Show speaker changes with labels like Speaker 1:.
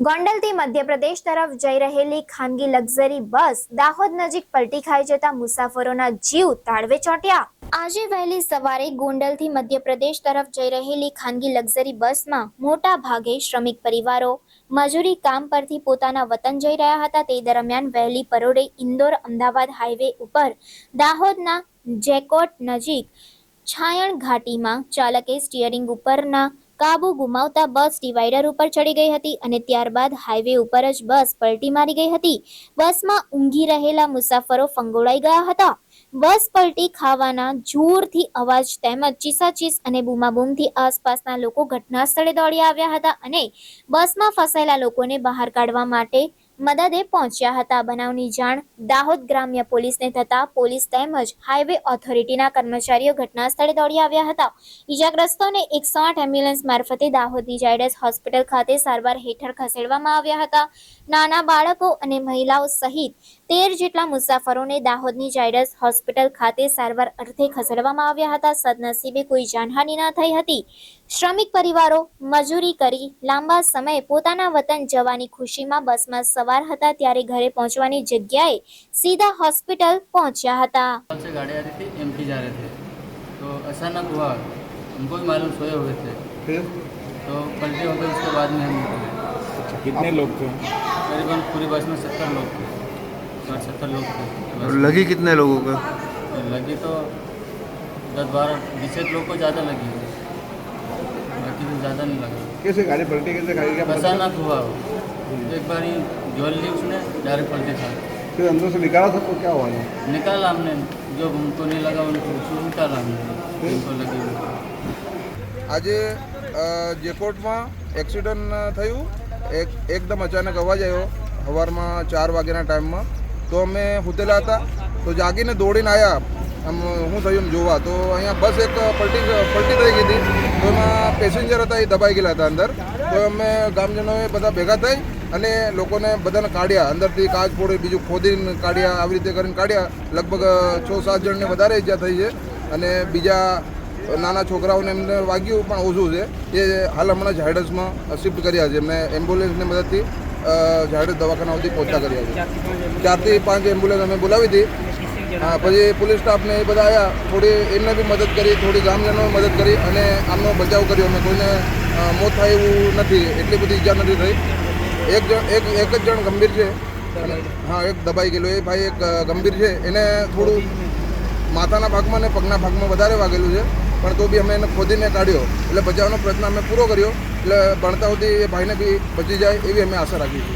Speaker 1: ગોંડલથી મધ્યપ્રદેશ તરફ જઈ રહેલી ખાનગી લક્ઝરી બસ દાહોદ નજીક પલટી ખાઈ જતા મુસાફરોના જીવ તાળવે ચોંટ્યા. આજે વહેલી સવારે ગોંડલથી મધ્યપ્રદેશ તરફ જઈ રહેલી ખાનગી લક્ઝરી બસમાં મોટા ભાગે શ્રમિક પરિવારો મજૂરી કામ પરથી પોતાના વતન જઈ રહ્યા હતા. તે દરમિયાન વહેલી પરોડે ઇન્દોર અમદાવાદ હાઈવે ઉપર દાહોદના જેકોટ નજીક છાયણ ઘાટીમાં ચાલકે સ્ટીયરિંગ ઉપરના કાબુ ગુમાવતા બસ ડિવાઈડર ઉપર ચડી ગઈ હતી અને ત્યારબાદ હાઈવે ઉપર જ બસ પલટી મારી ગઈ હતી. બસમાં ઊંઘી રહેલા મુસાફરો ફંગોળાઈ ગયા હતા. બસ પલટી ખાવાના જોરથી અવાજ તેમજ ચીસાચીસ અને બૂમાબૂમથી આસપાસના લોકો ઘટના સ્થળે દોડી આવ્યા હતા અને બસમાં ફસાયેલા લોકોને બહાર કાઢવા માટે મદદે પહોંચ્યા હતા. બનાવની જાણ દાહોદ ગ્રામ્ય પોલીસને થતા પોલીસ તેમજ હાઈવે ઓથોરિટીના કર્મચારીઓ ઘટના સ્થળે દોડી આવ્યા હતા. ઈજાગ્રસ્તોને એકસો આઠ એમ્બ્યુલન્સ મારફતે દાહોદની ઝાયડસ હોસ્પિટલ ખાતે સારવાર હેઠળ ખસેડવામાં આવ્યા હતા. નાના બાળકો અને મહિલાઓ સહિત તેર જેટલા મુસાફરોને દાહોદની ઝાયડસ હોસ્પિટલ ખાતે સારવાર અર્થે ખસેડવામાં આવ્યા હતા સદનસીબે કોઈ જાનહાનિ ન થઈ હતી શ્રમિક પરિવારો મજૂરી કરી લાંબા સમય પોતાના વતન જવાની ખુશીમાં બસમાં સવાર હતા ત્યારે ઘરે પહોંચવાની જગ્યાએ સીધા હોસ્પિટલ પહોંચ્યા હતા
Speaker 2: कल से गाड़ी आ रही थी एमपी जा रहे थे तो अचानक हुआ हमको भी मालूम सोए हुए थे
Speaker 3: फिर
Speaker 2: तो पलटी हो गई उसके बाद में हम निकले
Speaker 3: अच्छा कितने लोग थे
Speaker 2: करीबन पूरी बस में सत्तर लोग थे साठ सत्तर लोग थे
Speaker 4: और
Speaker 2: बस
Speaker 4: लगी कितने लोगों को
Speaker 2: में। लगी तो दस बारह बीस एक लोग को ज़्यादा लगी बाकी तो ज़्यादा नहीं लगा
Speaker 3: कैसे गाड़ी पलटी कैसे गाड़ी क्या पलटा?
Speaker 2: अचानक हुआ वो एक बार ही जोल ली उसने डायरेक्ट पलटी था
Speaker 3: फिर अंदर से निकाला सबको क्या हुआ था
Speaker 2: निकाला हमने जो हमको नहीं लगा उनको उसको निकाला हमने जिनको लगी हुई
Speaker 5: આજે અ, જેકોટમાં એક્સિડન્ટ થયું એક એકદમ અચાનક અવાજ આવ્યો સવારમાં ચાર વાગ્યાના ટાઈમમાં તો અમે સૂતેલા હતા. તો જાગીને દોડીને આવ્યા આમ શું થયું જોવા. તો અહીંયા બસ એક પલટી પલટી થઈ ગઈ હતી. તો એમાં પેસેન્જર હતા એ દબાઈ ગયેલા હતા અંદર. તો અમે ગામજનોએ બધા ભેગા થઈ અને લોકોને બધાને કાઢ્યા. અંદરથી કાચ ફોડી, બીજું ખોદીને કાઢ્યા, આવી રીતે કરીને કાઢ્યા. લગભગ છ સાત જણને વધારે ઈજા થઈ છે. અને બીજા નાના છોકરાઓને એમને વાગ્યું પણ ઓછું છે. એ હાલ હમણાં ઝાયડસમાં શિફ્ટ કર્યા છે. એમને એમ્બ્યુલન્સની મદદથી અ, દવાખાના સુધી પહોંચતા કર્યા છે ચારથી પાંચ એમ્બ્યુલન્સ અમે બોલાવી હતી. પછી પોલીસ સ્ટાફને એ બધા આવ્યા થોડી એમને બી મદદ કરી થોડી ગામજનોએ મદદ કરી અને આમનો બચાવ કર્યો. અમે કોઈને મોત થાય એવું નથી. એટલી બધી ઈજા નથી થઈ. એક જણ એક એક જ જણ ગંભીર છે. હા એક દબાઈ ગયેલો. એ ભાઈ એક ગંભીર છે. એને થોડું માથાના ભાગમાં ને પગના ભાગમાં વધારે વાગેલું છે. પણ તો બી અમે એને ખોદીને કાઢ્યો. એટલે બચાવવાનો પ્રયત્ન અમે પૂરો કર્યો. એટલે ભણતા સુધી એ ભાઈને બી બચી જાય એવી અમે આશા રાખી